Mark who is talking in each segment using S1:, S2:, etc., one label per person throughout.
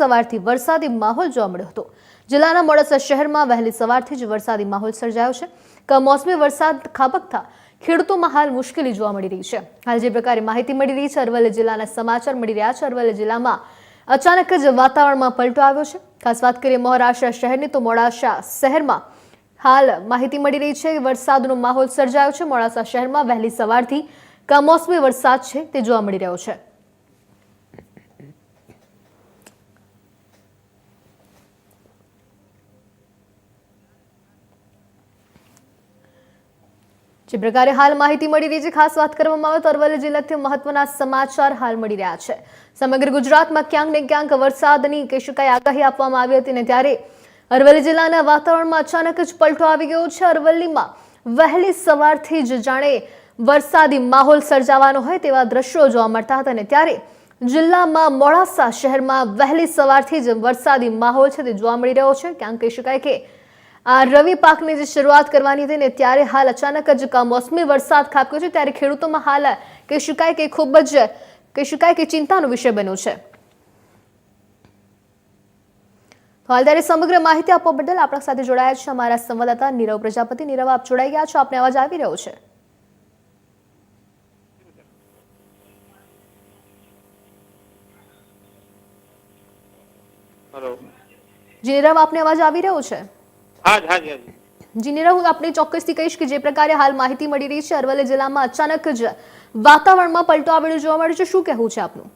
S1: સવારથી વરસાદી માહોલ જોવા મળ્યો હતો. જિલ્લાના મોડાસા શહેરમાં વહેલી સવારથી જ વરસાદી માહોલ સર્જાયો છે. કમોસમી વરસાદ ખાબકતા ખેડૂતોમાં હાલ મુશ્કેલી જોવા મળી રહી છે. હાલ જે પ્રકારે માહિતી મળી રહી છે, અરવલ્લી જિલ્લાના સમાચાર મળી રહ્યા છે. અરવલ્લી જિલ્લામાં અચાનક જ વાતાવરણમાં પલટો આવ્યો છે. ખાસ વાત કરીએ મહારાષ્ટ્ર શહેરની, તો મોડાસા શહેરમાં હાલ માહિતી મળી રહી છે વરસાદનો માહોલ સર્જાયો છે. મોડાસા શહેરમાં વહેલી સવારથી કમોસમી વરસાદ છે તે જોવા મળી રહ્યો છે. જે પ્રકારે હાલ માહિતી મળી રહી છે, ખાસ વાત કરવામાં આવે તો અરવલ્લી જિલ્લાથી મહત્વના સમાચાર હાલ મળી રહ્યા છે. સમગ્ર ગુજરાતમાં ક્યાંક ને ક્યાંક વરસાદની કે શું આગાહી આપવામાં આવી હતી ને ત્યારે અરવલ્લી જિલ્લાના વાતાવરણમાં અચાનક જ પલટો આવી ગયો છે. અરવલ્લીમાં વહેલી સવારથી જ જાણે વરસાદી માહોલ સર્જાવાનો હોય તેવા દ્રશ્યો જોવા મળતા હતા ને ત્યારે જિલ્લામાં મોડાસા શહેરમાં વહેલી સવારથી જ વરસાદી માહોલ છે તે જોવા મળી રહ્યો છે. ક્યાંક કહી શકાય કે આ રવિ પાકની જે શરૂઆત કરવાની હતી ને ત્યારે હાલ અચાનક જ કમોસમી વરસાદ ખાબક્યો છે ત્યારે ખેડૂતોમાં હાલ કહી શકાય કે ખૂબ જ કહી શકાય કે ચિંતાનો વિષય બન્યો છે. હાલ ત્યારે સમગ્ર માહિતી આપવા બદલ આપણા સાથે જોડાયા છે અમારા સંવાદદાતા નીરવ પ્રજાપતિ. નીરવ આપ જોડાઈ ગયા છો? આપને અવાજ આવી રહ્યો છે?
S2: હેલો
S1: જી આપને અવાજ આવી રહ્યો છે?
S2: હા જી હા જી જી
S1: નીરવ હું આપને ચોક્કસથી કહીશ કે જે પ્રકારે હાલ માહિતી મળી રહી છે અરવલ્લી જિલ્લામાં અચાનક જ વાતાવરણમાં પલટો આવેલો જોવા મળ્યો છે. શું કહેવું છે આપનું?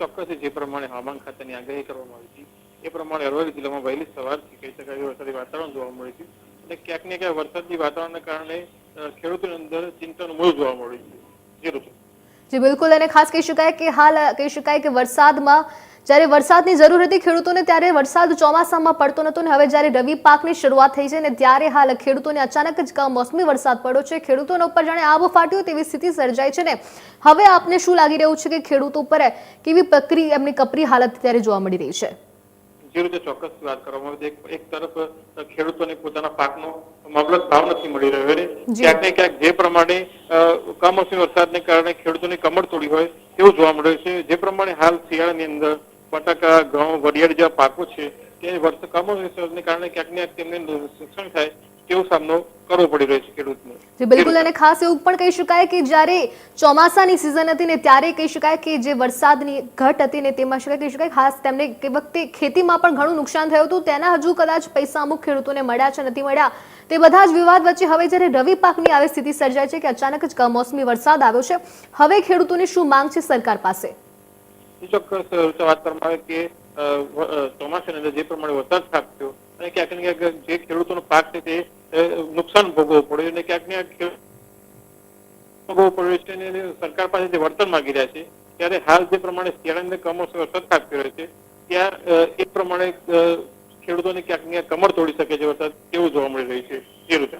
S2: ચોક્કસ જે પ્રમાણે હવામાન ખાતાની આગાહી કરવામાં આવી છે એ પ્રમાણે અરવલ્લી જિલ્લામાં વહેલી સવારથી કહી શકાય વરસાદી વાતાવરણ જોવા મળ્યું છે અને ક્યાંક ને ક્યાંક વરસાદી વાતાવરણના કારણે ખેડૂતોની અંદર ચિંતાનું મૂળ જોવા મળ્યું છે. જે
S1: જી બિલકુલ અને ખાસ કહી શકાય કે હાલ કહી શકાય કે વરસાદમાં જ્યારે વરસાદની જરૂર હતી, ખેડૂતોને ત્યારે વરસાદ ચોમાસામાં પડતો નહોતો ને હવે જ્યારે રવિ પાકની શરૂઆત થઈ છે ને ત્યારે હાલ ખેડૂતોને અચાનક જ કમોસમી વરસાદ પડ્યો છે. ખેડૂતોના ઉપર જાણે આબ ફાટ્યો, તેવી સ્થિતિ સર્જાઈ છે ને. હવે આપને શું લાગી રહ્યું છે કે ખેડૂતો ઉપર કેવી પકરી એમની કપરી હાલત ત્યારે જોવા મળી રહી છે?
S2: જે રીતે ચોક્કસ વાત કરવામાં આવે એક તરફ ખેડૂતોને પોતાના પાકનો મબલક ભાવ નથી મળી રહ્યો અને ક્યાંક ને ક્યાંક જે પ્રમાણે કમોસમી વરસાદને કારણે ખેડૂતોની કમર તોડી હોય તેવું જોવા મળ્યું છે. જે પ્રમાણે હાલ શિયાળાની અંદર બટાકા ઘઉં વરિયાળ જેવા પાકો છે તે વર્ષ કમોસમી વરસાદને કારણે ક્યાંક ને ક્યાંક તેમને નુકસાન થાય તેવો સામનો કરવો પડી રહ્યો છે ખેડૂતને?
S1: જે બિલકુલ અને ખાસ એવું પણ કહી શકાય કે જ્યારે ચોમાસાની સિઝન હતી ને ત્યારે કહી શકાય કે જે વરસાદની ઘટ હતી ને તેમાં શકાય કહી શકાય ખાસ તેમને કે વખતે ખેતીમાં પણ ઘણું નુકસાન થયું હતું. તેના હજુ કદાચ પૈસા અમુક ખેડૂતોને મળ્યા છે નથી મળ્યા. તે બધા જ વિવાદ વચ્ચે હવે જ્યારે રવિ પાકની આવી સ્થિતિ સર્જાય છે કે અચાનક જ કમોસમી વરસાદ આવ્યો છે હવે ખેડૂતોની શું માંગ છે સરકાર પાસે?
S2: ચોક્કસ વાત કરવામાં આવે કે ચોમાસાની અંદર જે પ્રમાણે વરસાદ ખાબક્યો અને ક્યાંક ને ક્યાંક જે ખેડૂતોનો પાક છે તે નુકસાન ભોગવવું પડ્યું અને ક્યાંક ભોગવવું પડ્યું છે અને સરકાર પાસે જે વળતર માંગી રહ્યા છે. ત્યારે હાલ જે પ્રમાણે શિયાળાને કમોસમી વરસાદ ખાબક્યો રહ્યો છે, ત્યાં એ પ્રમાણે ખેડૂતોને ક્યાંક ને ક્યાંક કમર તોડી શકે છે વરસાદ, તેવું જોવા મળી રહ્યું છે. જે રીતે